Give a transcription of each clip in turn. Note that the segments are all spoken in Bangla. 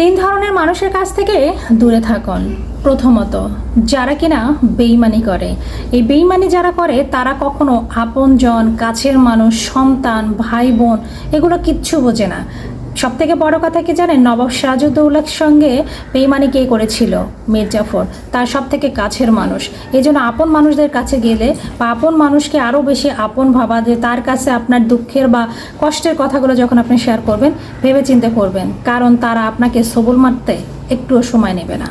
তিন ধরনের মানুষের কাছ থেকে দূরে থাকুন। প্রথমত, যারা কিনা বেইমানি করে। এই বেইমানি যারা করে, তারা কখনো আপনজন, কাছের মানুষ, সন্তান, ভাই, বোন, এগুলো কিচ্ছু বোঝে না। সব থেকে বড় কথা কি জানেন? নবাব সিরাজউদ্দৌলার সঙ্গে বেইমানি কে করেছিল? মির্জাফর তার সব থেকে কাছের মানুষ। এই জন্য আপন মানুষদের কাছে গেলে বা আপন মানুষকে আরও বেশি আপন ভাবা যে তার কাছে আপনার দুঃখের বা কষ্টের কথাগুলো যখন আপনি শেয়ার করবেন ভেবে চিন্তে করবেন। কারণ তারা আপনাকে সবল মারতে একটুও সময় নেবে না।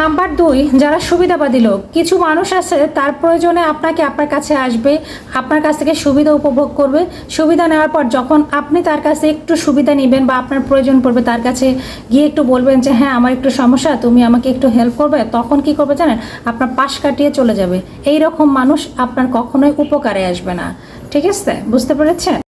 নাম্বার দুই, যারা সুবিধাবাদী লোক, কিছু মানুষ আছে, তার প্রয়োজনে আপনাকে আপনার কাছে আসবে, আপনার কাছ থেকে সুবিধা উপভোগ করবে। সুবিধা নেওয়ার পর যখন আপনি তার কাছে একটু সুবিধা নেবেন বা আপনার প্রয়োজন পড়বে, তার কাছে গিয়ে একটু বলবেন যে হ্যাঁ আমার একটু সমস্যা, তুমি আমাকে একটু হেল্প করবে। তখন কি করবে জানেন? আপনার পাশ কাটিয়ে চলে যাবে। এই রকম মানুষ আপনার কখনোই উপকারে আসবে না। ঠিক আছে? বুঝতে পেরেছেন?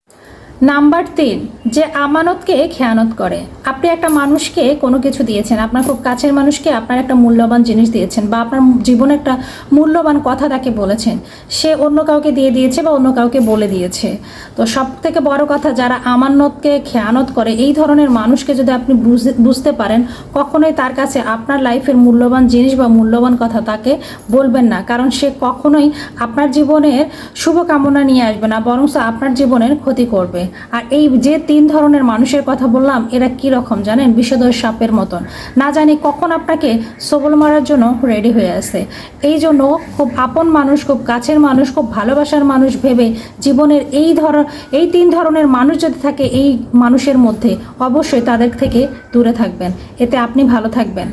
নাম্বার তিন, যে আমানতকে খেয়ানত করে। আপনি একটা মানুষকে কোনো কিছু দিয়েছেন, আপনার খুব কাছের মানুষকে আপনার একটা মূল্যবান জিনিস দিয়েছেন বা আপনার জীবনে একটা মূল্যবান কথা তাকে বলেছেন, সে অন্য কাউকে দিয়ে দিয়েছে বা অন্য কাউকে বলে দিয়েছে। তো সব থেকে বড় কথা, যারা আমানতকে খেয়ানত করে, এই ধরনের মানুষকে যদি আপনি বুঝ- বুঝতে পারেন, কখনোই তার কাছে আপনার লাইফের মূল্যবান জিনিস বা মূল্যবান কথা তাকে বলবেন না। কারণ সে কখনোই আপনার জীবনের শুভকামনা নিয়ে আসবে না, বরং আপনার জীবনের ক্ষতি করবে। আর এই যে তিন ধরনের মানুষের কথা বললাম, এরা কি রকম জানেন? বিষধর সাপের মতন। না জানি কখন আপনাকে সবল মারার জন্য রেডি হয়ে আছে। এই জন্য খুব আপন মানুষ, খুব কাছের মানুষ, খুব ভালোবাসার মানুষ ভেবে জীবনের এই ধর, এই তিন ধরনের মানুষ যদি থাকে এই মানুষের মধ্যে, অবশ্যই তাদের থেকে দূরে থাকবেন। এতে আপনি ভালো থাকবেন।